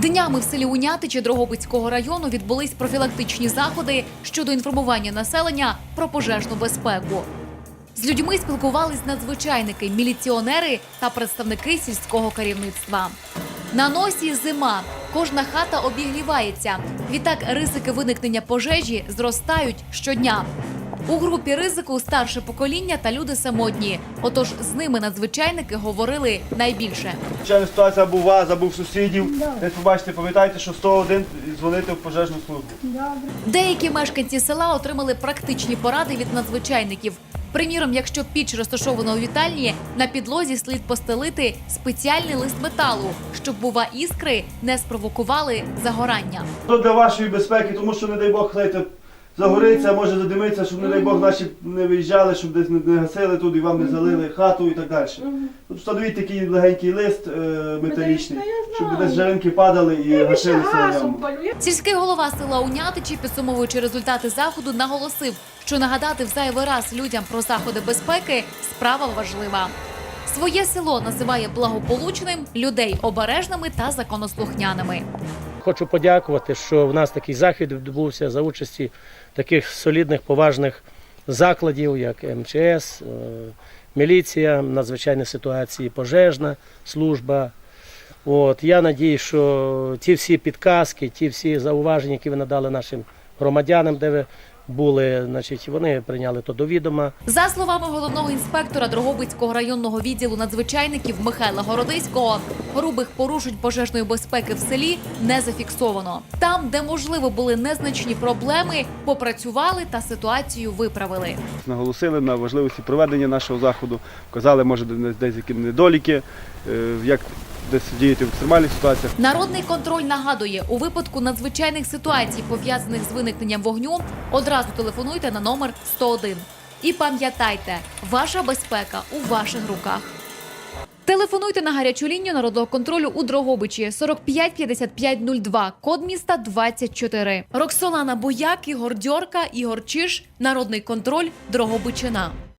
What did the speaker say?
Днями в селі Унятичі Дрогобицького району відбулись профілактичні заходи щодо інформування населення про пожежну безпеку. З людьми спілкувались надзвичайники, міліціонери та представники сільського керівництва. На носі зима. Кожна хата обігрівається. Відтак ризики виникнення пожежі зростають щодня. У групі ризику старше покоління та люди самотні. Отож з ними надзвичайники говорили найбільше. Звичайна ситуація або у вас, або в сусідів. Десь побачите, пам'ятайте, що 101 дзвонити в пожежну службу. Деякі мешканці села отримали практичні поради від надзвичайників. Приміром, якщо піч розташована у вітальні, на підлозі слід постелити спеціальний лист металу, щоб, бува, іскри не спровокували загорання. Для вашої безпеки, тому що, не дай Бог, знаєте, загориться, може задимитися, щоб, не дай Бог, наші не виїжджали, щоб десь не, гасили тут і вам не залили хату і так далі. Тут встановіть такий легенький лист е, металічний, щоб десь жаринки падали і гасилися на ньому. Сільський голова села Унятичі, підсумовуючи результати заходу, наголосив, що нагадати в зайвий раз людям про заходи безпеки справа важлива. Своє село називає благополучним, людей обережними та законослухняними. Хочу подякувати, що в нас такий захід відбувся за участі таких солідних, поважних закладів, як МЧС, е, міліція, надзвичайні ситуації, пожежна служба. От, я надію, що ті всі підказки, ті всі зауваження, які ви надали нашим громадянам, де ви були, значить, вони прийняли то до відома. За словами головного інспектора Дрогобицького районного відділу надзвичайників Михайла Городиського, грубих порушень пожежної безпеки в селі не зафіксовано. Там, де можливо були незначні проблеми, попрацювали та ситуацію виправили. Наголосили на важливості проведення нашого заходу, вказали, може, десь десь які недоліки, е, як десь діяти в екстремальних ситуаціях. Народний контроль нагадує, у випадку надзвичайних ситуацій, пов'язаних з виникненням вогню, одразу телефонуйте на номер 101. І пам'ятайте, ваша безпека у ваших руках. Телефонуйте на гарячу лінію народного контролю у Дрогобичі 45 55 02, код міста 24. Роксолана Бояк, Ігор Дьорка, Ігор Чиш, Народний контроль, Дрогобичина.